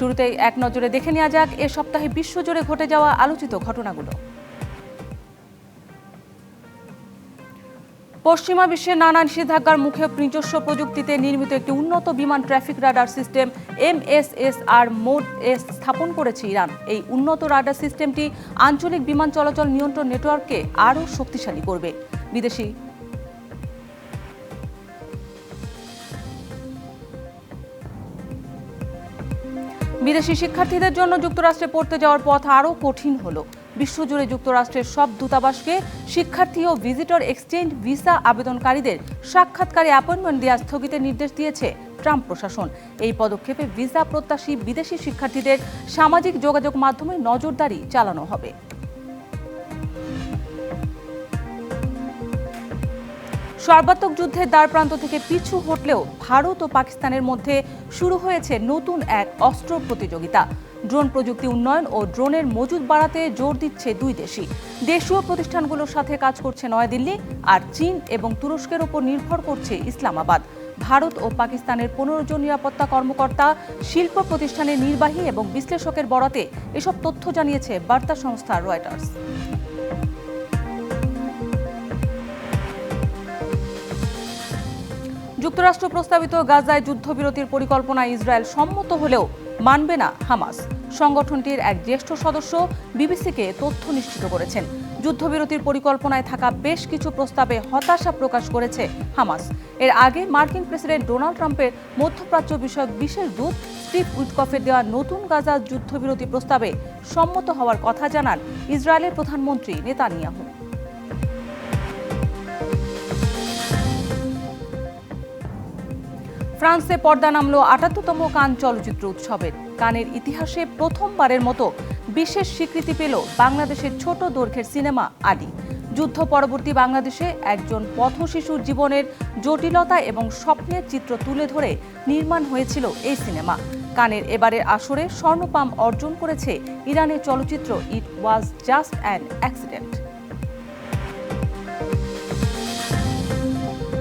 শুরুতেই এক নজরে দেখে নেওয়া যাক, এ সপ্তাহে বিশ্বজুড়ে ঘটে যাওয়া আলোচিত ঘটনাগুলো। পশ্চিমা বিশ্বের নানা নিষেধাজ্ঞার মুখে নিজস্ব প্রযুক্তিতে নির্মিত একটি উন্নত বিমান traffic radar system MSSR mode S স্থাপন করেছে ইরান। এই উন্নত রাডার সিস্টেমটি আঞ্চলিক বিমান চলাচল নিয়ন্ত্রণ নেটওয়ার্ককে আরও শক্তিশালী করবে। বিদেশি বিদেশি শিক্ষার্থীদের জন্য যুক্তরাষ্ট্রে পড়তে যাওয়ার পথ আরও কঠিন হলো। বিশ্বজুড়ে যুক্তরাষ্ট্রের সব দূতাবাসকে শিক্ষার্থী ও ভিজিটর এক্সচেঞ্জ ভিসা আবেদনকারীদের সাক্ষাৎকারে অ্যাপয়েন্টমেন্ট দেওয়া স্থগিতের নির্দেশ দিয়েছে ট্রাম্প প্রশাসন। এই পদক্ষেপে ভিসা প্রত্যাশী বিদেশি শিক্ষার্থীদের সামাজিক যোগাযোগ মাধ্যমে নজরদারি চালানো হবে। সর্বাত্মক যুদ্ধের দ্বারপ্রান্ত থেকে পিছু হটলেও ভারত ও পাকিস্তানের মধ্যে শুরু হয়েছে নতুন এক অস্ত্র প্রতিযোগিতা। ড্রোন প্রযুক্তি উন্নয়ন ও ড্রোনের মজুদ বাড়াতে জোর দিচ্ছে দুই দেশই। দেশীয় প্রতিষ্ঠানগুলোর সাথে কাজ করছে নয়াদিল্লি আর চীন এবং তুরস্কের ওপর নির্ভর করছে ইসলামাবাদ। ভারত ও পাকিস্তানের পনেরো জন নিরাপত্তা কর্মকর্তা, শিল্প প্রতিষ্ঠানের নির্বাহী এবং বিশ্লেষকের বরাতে এসব তথ্য জানিয়েছে বার্তা সংস্থা রয়টার্স। যুক্তরাষ্ট্র প্রস্তাবিত গাজায় যুদ্ধবিরতির পরিকল্পনা ইসরায়েল সম্মত হলেও মানবে না হামাস। সংগঠনটির এক জ্যেষ্ঠ সদস্য বিবিসিকে তথ্য নিশ্চিত করেছেন। যুদ্ধবিরতির পরিকল্পনায় থাকা বেশ কিছু প্রস্তাবে হতাশা প্রকাশ করেছে হামাস। এর আগে মার্কিন প্রেসিডেন্ট ডোনাল্ড ট্রাম্পের মধ্যপ্রাচ্য বিষয়ক বিশেষ দূত স্টিভ উইটকফের দেওয়া নতুন গাজা যুদ্ধবিরতি প্রস্তাবে সম্মত হওয়ার কথা জানান ইসরায়েলের প্রধানমন্ত্রী নেতানিয়াহু। ফ্রান্সে পর্দা নামলো আটাত্তরতম কান চলচ্চিত্র উৎসবের কানের ইতিহাসে প্রথমবারের মতো বিশেষ স্বীকৃতি পেল বাংলাদেশের ছোট দৈর্ঘ্যের সিনেমা আলী যুদ্ধ পরবর্তী বাংলাদেশে একজন পথশিশুর জীবনের জটিলতা এবং স্বপ্নের চিত্র তুলে ধরে নির্মাণ হয়েছিল এই সিনেমা। কানের এবারের আসরে স্বর্ণপাম অর্জন করেছে ইরানের চলচ্চিত্র it was just an accident